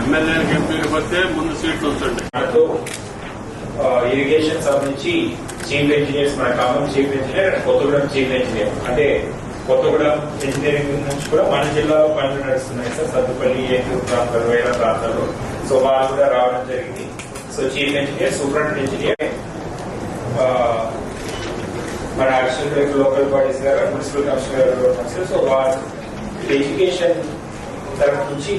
ఎమ్మెల్యేలకు ఎంపీలకు వస్తే ముందు సీట్లు వస్తుంటాయి ఇరిగేషన్ సంబంధించి చీఫ్ ఇంజనీర్స్ మన Khammam chief engineer and Kothagudem chief engineer అంటే కొత్తగూడెం ఇంజనీరింగ్ నుంచి కూడా మన జిల్లాలో పనులు నడుస్తున్నాయి సార్. సత్తుపల్లి ఏటూరు ప్రాంతాలు వేల ప్రాంతాలు సో వాళ్ళు కూడా రావడం జరిగింది. So chief engineer superintendent engineer మన అడిషనల్ లోకల్ బాడీస్ గారు మున్సిపల్ కమిషనర్ గారు సో వాళ్ళు ఎడ్యుకేషన్ తరఫు నుంచి